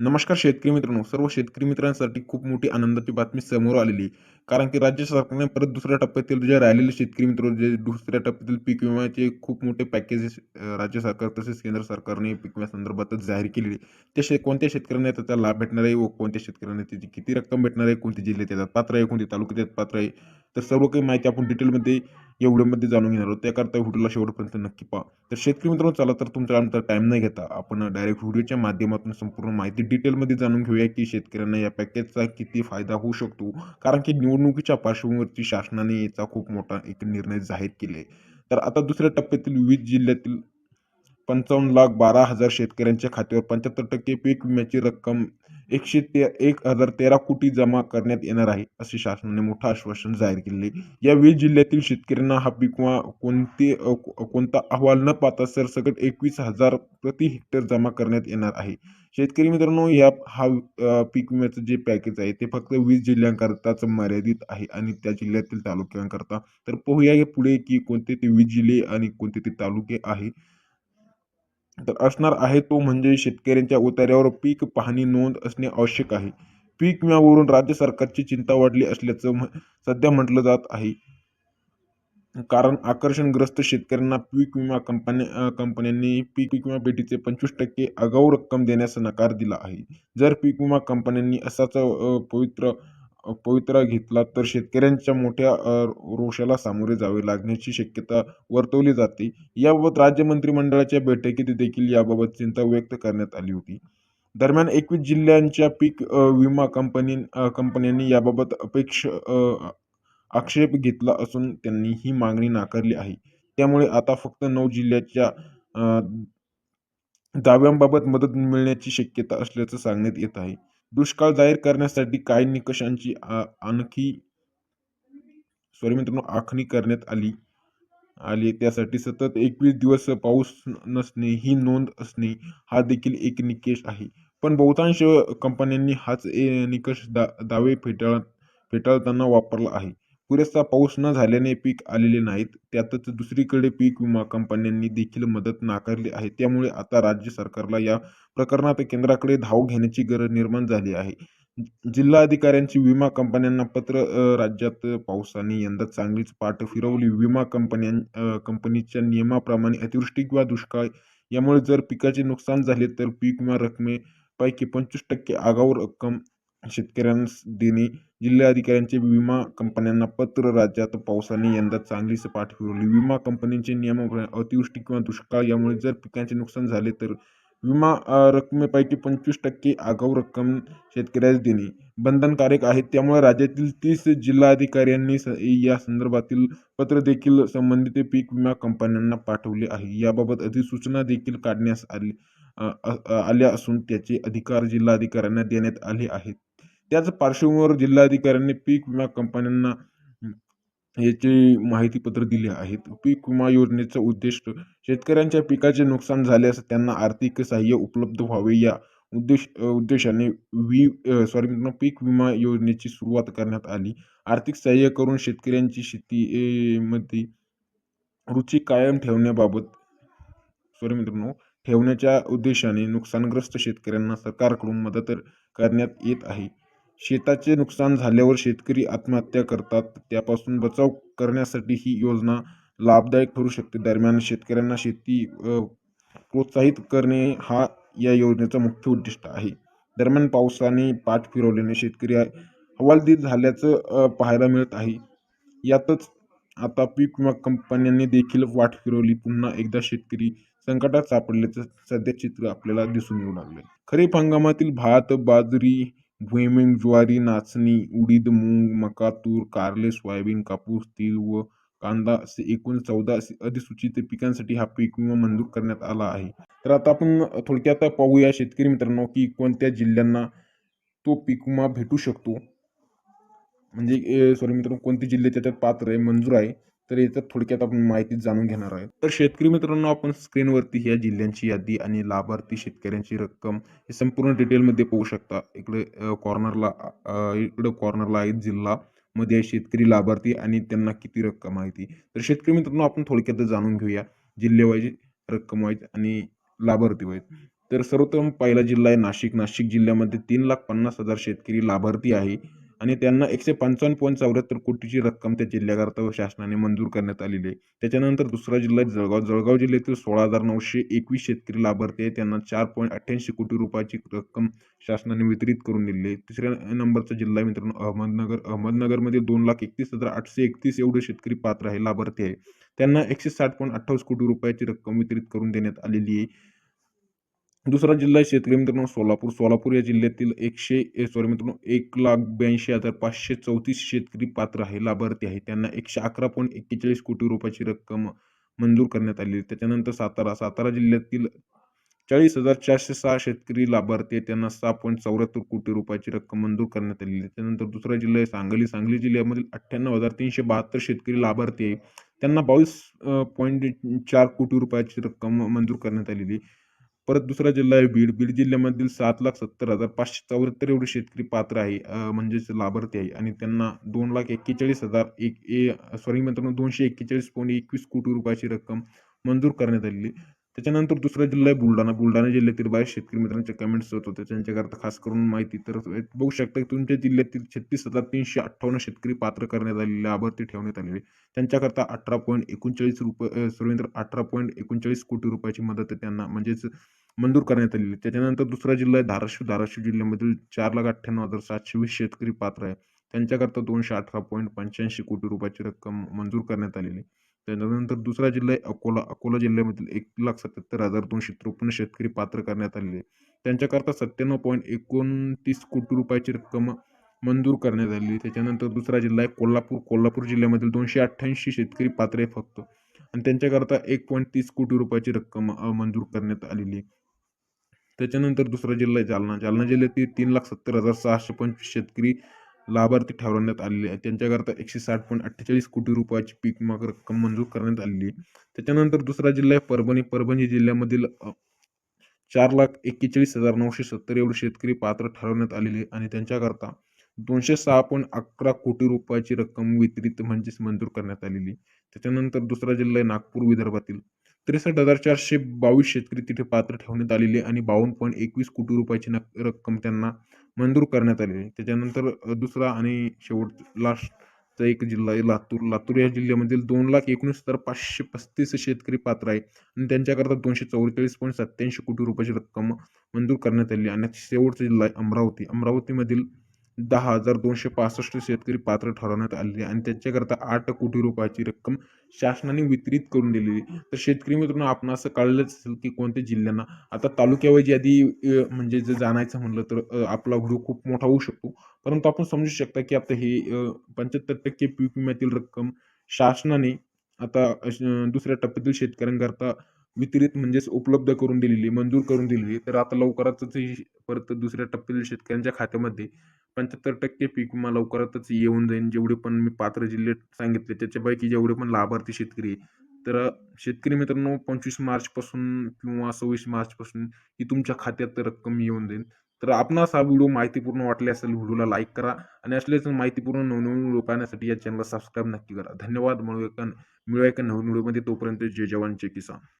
नमस्कार शेतकरी मित्रांनो. सर्व शेतकरी मित्रांसाठी खूप मोठी आनंदाची बातमी समोर आलेली. कारण की राज्य सरकारने परत दुसऱ्या टप्प्यातील जे राहिलेले शेतकरी मित्र जे दुसऱ्या टप्प्यातील पीक विम्याचे खूप मोठे पॅकेजेस राज्य सरकार तसेच केंद्र सरकारने पीक विम्यासंदर्भातच जाहीर केलेली. ते शे कोणत्या शेतकऱ्यांना त्याचा लाभ भेटणार आहे व कोणत्या शेतकऱ्यांना त्याची किती रक्कम भेटणार आहे कोणते जिल्ह्यात त्याच्यात पात्र आहे कोणते तालुक्यात त्यात पात्र आहे तर सर्व काही माहिती आपण डिटेलमध्ये या व्हिडिओमध्ये जाणून घेणार आहोत. त्याकरता व्हिडिओला शेवटपर्यंत नक्की पहा. तर शेतकरी मित्रांनो चला तर तुमचा आमचा टाईम नाही घेता आपण डायरेक्ट व्हिडिओच्या माध्यमातून संपूर्ण माहिती डिटेलमध्ये जाणून घेऊया की शेतकऱ्यांना या पॅकेजचा किती फायदा होऊ शकतो. कारण की निवडणुकीच्या पार्श्वभूमीवरती शासनाने याचा खूप मोठा एक निर्णय जाहीर केले. तर आता दुसऱ्या टप्प्यातील विविध जिल्ह्यातील पंचावन्न लाख बारा हजार शेतकऱ्यांच्या खात्यावर पंच्याहत्तर टक्के पीक विम्याची रक्कम एकशे ते एक हजार तेरा कोटी जमा करण्यात येणार आहे असे शासनाने मोठं आश्वासन जाहीर केले या वीस जिल्ह्यातील शेतकऱ्यांना हा पीक कोणते कोणता अहवाल न पाहता सरसकट एकवीस हजार प्रति हेक्टर जमा करण्यात येणार आहे. शेतकरी मित्रांनो या हा पीक विम्याचं जे पॅकेज आहे ते फक्त वीस जिल्ह्यांकरताच मर्यादित आहे आणि त्या जिल्ह्यातील तालुक्यांकरता. तर पोहया हे पुढे की कोणते ते वीस जिल्हे आणि कोणते ते तालुके आहे. तर असणार आहे तो म्हणजे शेतकऱ्यांच्या उतार्यावर पीक पाहणी नोंद असणे आवश्यक आहे. पीक विम्यावरून राज्य सरकारची चिंता वाढली असल्याचं सध्या म्हटलं जात आहे. कारण आकर्षणग्रस्त शेतकऱ्यांना पीक विमा कंपन्या कंपन्यांनी पीक विमा पेटीचे पंचवीस टक्के आगाऊ रक्कम देण्यास नकार दिला आहे. जर पीक विमा कंपन्यांनी असाच पवित्र पवित्रा घेतला तर शेतकऱ्यांच्या मोठ्या रोषाला सामोरे जावे लागण्याची शक्यता वर्तवली जाते. याबाबत राज्य मंत्रिमंडळाच्या बैठकीत देखील याबाबत चिंता व्यक्त करण्यात आली होती. दरम्यान एकवीस जिल्ह्यांच्या पीक विमा कंपनी कंपन्यांनी याबाबत अपेक्ष आक्षेप घेतला असून त्यांनी ही मागणी नाकारली आहे. त्यामुळे आता फक्त नऊ जिल्ह्याच्या दाव्यांबाबत मदत मिळण्याची शक्यता असल्याचं सांगण्यात येत आहे. दुष्काळ जाहीर करण्यासाठी काही निकषांची आणखी सॉरी मित्रांनो आखणी करण्यात आली आली त्यासाठी सतत एकवीस दिवस पाऊस नसणे ही नोंद असणे हा देखील एक निकष आहे. पण बहुतांश कंपन्यांनी हाच निकष दा दावे फेटाळ फेटाळताना वापरला आहे. पुरेसा पाऊस न झाल्याने पीक आलेले नाहीत. त्यातच दुसरीकडे पीक विमा कंपन्यांनी देखील मदत नाकारली आहे. त्यामुळे आता राज्य सरकारला या प्रकरणात केंद्राकडे धाव घेण्याची गरज निर्माण झाली आहे. जिल्हाधिकाऱ्यांची विमा कंपन्यांना पत्र राज्यात पावसाने यंदा चांगलीच पाठ फिरवली. विमा कंपन्यां कंपनीच्या नियमाप्रमाणे अतिवृष्टी किंवा दुष्काळ यामुळे जर पिकाचे नुकसान झाले तर पीक विमा रकमेपैकी पंचवीस टक्के आगाऊ रक्कम शेतकऱ्यांस देणे. जिल्हाधिकाऱ्यांचे विमा कंपन्यांना पत्र राज्यात पावसाने यंदा चांगलीच पाठ फिरवली विमा कंपनीचे नियमाप्रमाणे अतिवृष्टी किंवा दुष्काळ यामुळे जर पिकांचे नुकसान झाले तर विमा रकमेपैकी पंचवीस टक्के आगाऊ रक्कम शेतकऱ्यास देणे. बंधनकारक आहे. त्यामुळे राज्यातील तीस जिल्हाधिकाऱ्यांनी स- या संदर्भातील पत्र देखील संबंधित पीक विमा कंपन्यांना पाठवले आहे. याबाबत अधिसूचना देखील काढण्यास आली आल्या असून त्याचे अधिकार जिल्हाधिकाऱ्यांना देण्यात आले आहेत. त्याच पार्श्वभूमीवर जिल्हाधिकाऱ्यांनी पीक विमा कंपन्यांना याचे माहितीपत्र दिले आहेत. पीक विमा योजनेचा उद्देश शेतकऱ्यांच्या पिकाचे नुकसान झाल्यास त्यांना आर्थिक सहाय्य उपलब्ध व्हावे या उद्देश उद्देशाने वी सॉरी मित्रांनो पीक विमा योजनेची सुरुवात करण्यात आली. आर्थिक सहाय्य करून शेतकऱ्यांची शेती मध्ये रुची कायम ठेवण्याबाबत सॉरी मित्रांनो ठेवण्याच्या उद्देशाने नुकसानग्रस्त शेतकऱ्यांना सरकारकडून मदत करण्यात येत आहे. शेताचे नुकसान झाल्यावर शेतकरी आत्महत्या करतात. त्यापासून बचाव करण्यासाठी ही योजना लाभदायक ठरू शकते. दरम्यान शेतकऱ्यांना शेती प्रोत्साहित करणे हा या योजनेचा मुख्य उद्दिष्ट आहे. दरम्यान पावसाने पाठ फिरवल्याने शेतकरी हवालदिल झाल्याचं पाहायला मिळत आहे. यातच आता पीक विमा कंपन्यांनी देखील वाट फिरवली. पुन्हा एकदा शेतकरी संकटात सापडल्याचं सध्या चित्र आपल्याला दिसून येऊ लागले खरीप हंगामातील भात बाजरी भुईमूग, ज्वारी नाचणी उडीद मूग मका तूर कारले सोयाबीन कापूस तीळ व कांदा असे एकूण चौदा अधिसूचित पिकांसाठी हा पीक विमा मंजूर करण्यात आला आहे. तर आता आपण थोडक्यात पाहूया शेतकरी मित्रांनो की कोणत्या जिल्ह्यांना तो पीक विमा भेटू शकतो. म्हणजे सॉरी मित्रांनो कोणते जिल्हे त्याच्यात पात्र आहे मंजूर आहे. तर याच्यात थोडक्यात आपण माहिती जाणून घेणार आहे तर शेतकरी मित्रांनो आपण स्क्रीनवरती ह्या जिल्ह्यांची यादी आणि लाभार्थी शेतकऱ्यांची रक्कम हे संपूर्ण डिटेलमध्ये पाहू शकता. इकडे कॉर्नरला इकडे कॉर्नरला आहे जिल्हा मध्ये आहे शेतकरी लाभार्थी आणि त्यांना किती रक्कम आहे ती. तर शेतकरी मित्रांनो आपण थोडक्यात जाणून घेऊया जिल्हेवाईज रक्कम वाईज आणि लाभार्थी वाईज तर सर्वोत्तम पहिला जिल्हा आहे नाशिक. नाशिक जिल्ह्यामध्ये तीन लाख पन्नास हजार शेतकरी लाभार्थी आहे. आणि त्यांना एकशे पंचावन्न पॉईंट चौऱ्याहत्तर कोटीची रक्कम त्या जिल्ह्याकरता शासनाने मंजूर करण्यात आलेली आहे. त्याच्यानंतर दुसरा जिल्हा जळगाव. जळगाव जिल्ह्यातील सोळा हजार नऊशे एकवीस शेतकरी लाभार्थी आहे त्यांना चार पॉईंट अठ्ठ्याऐंशी कोटी रुपयाची रक्कम शासनाने वितरित करून दिलेली आहे. तिसऱ्या नंबरचा जिल्हा मित्रांनो अहमदनगर. अहमदनगरमध्ये दोन लाख एकतीस हजार आठशे एकतीस एवढे शेतकरी पात्र आहे लाभार्थी आहे. त्यांना एकशे साठ पॉईंट अठ्ठावीस कोटी रुपयाची रक्कम वितरित करून देण्यात आलेली आहे. दुसरा जिल्हा आहे शेतकरी मित्रांनो सोलापूर. सोलापूर या जिल्ह्यातील एकशे सॉरी मित्रांनो एक लाख ब्याऐंशी हजार पाचशे चौतीस शेतकरी पात्र आहे लाभार्थी आहे. त्यांना एकशे अकरा पॉईंट एक्केचाळीस कोटी रुपयाची रक्कम मंजूर करण्यात आली त्याच्यानंतर सातारा सातारा जिल्ह्यातील चाळीस हजार चारशे सहा शेतकरी लाभार्थी आहे त्यांना सहा पॉईंट चौऱ्याहत्तर कोटी रुपयाची रक्कम मंजूर करण्यात आलेली आहे. त्यानंतर दुसरा जिल्हा आहे सांगली. सांगली जिल्ह्यामधील अठ्ठ्याण्णव हजार तीनशे बहात्तर शेतकरी लाभार्थी आहे. त्यांना बावीस पॉईंट चार कोटी रुपयाची रक्कम मंजूर करण्यात आलेली परत दुसरा जिल्हा आहे बीड. बीड जिल्ह्यामधील सात लाख सत्तर हजार पाचशे चौऱ्याहत्तर एवढे शेतकरी पात्र आहे म्हणजेच लाभार्थी आहे. आणि त्यांना दोन लाख एक्केचाळीस हजार एक ए सॉरी मित्रांनो दोनशे एक्केचाळीस पॉईंट एकवीस कोटी रुपयाची रक्कम मंजूर करण्यात आलेली त्याच्यानंतर दुसरा जिल्हा आहे बुलढाणा. बुलढाणा जिल्ह्यातील बाहेर शेतकरी मित्रांचे कमेंट्स होत होते त्यांच्याकरता खास करून माहिती तर बघू शकता की तुमच्या जिल्ह्यातील छत्तीस हजार तीनशे अठ्ठावन्न शेतकरी पात्र करण्यात आलेले लाभार्थी ठेवण्यात आलेले. त्यांच्याकरता अठरा पॉईंट एकोणचाळीस रुपये सॉरी अठरा पॉईंट एकोणचाळीस कोटी रुपयाची मदत त्यांना म्हणजेच मंजूर करण्यात आलेली. त्याच्यानंतर दुसरा जिल्हा आहे धाराशिव. धाराशिव जिल्ह्यामधील चार लाख अठ्ठ्याण्णव हजार सातशे वीस शेतकरी पात्र आहे. त्यांच्याकरता दोनशे अठरा पॉईंट पंच्याऐंशी कोटी रुपयाची रक्कम मंजूर करण्यात आलेली त्याच्यानंतर दुसरा जिल्हा आहे अकोला. अकोला जिल्ह्यामधील एक लाख सत्याहत्तर हजार दोनशे त्रेपन्न शेतकरी पात्र करण्यात आलेले त्यांच्याकरता सत्त्याण्णव पॉईंट एकोणतीस कोटी रुपयाची रक्कम मंजूर करण्यात आली त्याच्यानंतर दुसरा जिल्हा आहे कोल्हापूर. कोल्हापूर जिल्ह्यामधील दोनशे अठ्ठ्याऐंशी शेतकरी पात्र आहे फक्त. आणि त्यांच्याकरता एक पॉईंट तीस कोटी रुपयाची रक्कम मंजूर करण्यात आलेली त्याच्यानंतर दुसरा जिल्हा आहे जालना. जालना जिल्ह्यातील तीन लाख सत्तर हजार सहाशे पंचवीस शेतकरी लाभार्थी ठरवण्यात आलेले आहे त्यांच्याकरता एकशे साठ पॉईंट अठ्ठेचाळीस कोटी रुपयाची पीक मग रक्कम मंजूर करण्यात आलेली आहे. त्याच्यानंतर दुसरा जिल्हा आहे परभणी. परभणी जिल्ह्यामधील चार लाख एक्केचाळीस हजार नऊशे सत्तर एवढे शेतकरी पात्र ठरवण्यात आलेले आणि त्यांच्याकरता दोनशे सहा पॉईंट अकरा कोटी रुपयाची रक्कम वितरित म्हणजेच मंजूर करण्यात आलेली त्याच्यानंतर दुसरा जिल्हा आहे नागपूर विदर्भातील. त्रेसष्ट हजार चारशे बावीस शेतकरी तिथे पात्र ठेवण्यात आलेले आणि बावन्न पॉईंट एकवीस कोटी रुपयाची रक्कम त्यांना मंजूर करण्यात आले त्याच्यानंतर दुसरा आणि शेवट लास्टचा एक जिल्हा आहे लातूर. लातूर या जिल्ह्यामधील दोन लाख एकोणीस हजार पाचशे पस्तीस शेतकरी पात्र आहे. आणि त्यांच्याकरता दोनशे चौवेचाळीस पॉईंट सत्याऐंशी कोटी रुपयाची रक्कम मंजूर करण्यात आली आणि शेवटचा जिल्हा आहे अमरावती. अमरावतीमधील दहा हजार दोनशे पासष्ट शेतकरी पात्र ठरवण्यात आलेले आणि त्यांच्याकरता आठ कोटी रुपयाची रक्कम शासनाने वितरित करून दिलेली. तर शेतकरी मित्रांनो आपण असं कळलंच असेल की कोणत्या जिल्ह्यांना. आता तालुक्यावाईज यादी म्हणजे जर जाणायचं म्हणलं तर आपला व्हिडिओ खूप मोठा होऊ शकतो. परंतु आपण समजू शकता की आता हे पंच्याहत्तर टक्के पीक विम्यातील रक्कम शासनाने आता दुसऱ्या टप्प्यातील शेतकऱ्यांकरता वितरित म्हणजेच उपलब्ध करून दिलेली मंजूर करून दिलेली. तर आता लवकरच परत दुसऱ्या टप्प्यातील शेतकऱ्यांच्या खात्यामध्ये पंच्याहत्तर टक्के पीक विमा लवकरातच येऊन जाईल जेवढे पण मी पात्र जिल्हे सांगितले त्याच्यापैकी जेवढे पण लाभार्थी शेतकरी तर शेतकरी मित्रांनो पंचवीस मार्चपासून किंवा सव्वीस मार्चपासून ही तुमच्या खात्यात रक्कम येऊन जाईल तर आपणास हा व्हिडिओ माहितीपूर्ण वाटले असेल व्हिडिओला लाईक करा आणि असलेच माहितीपूर्ण नवनवीन व्हिडिओ पाहण्यासाठी या चॅनलला सबस्क्राईब नक्की करा. धन्यवाद. मिळूया मिळूया एका नवीन व्हिडिओमध्ये. तोपर्यंत जय जवान जय किसान.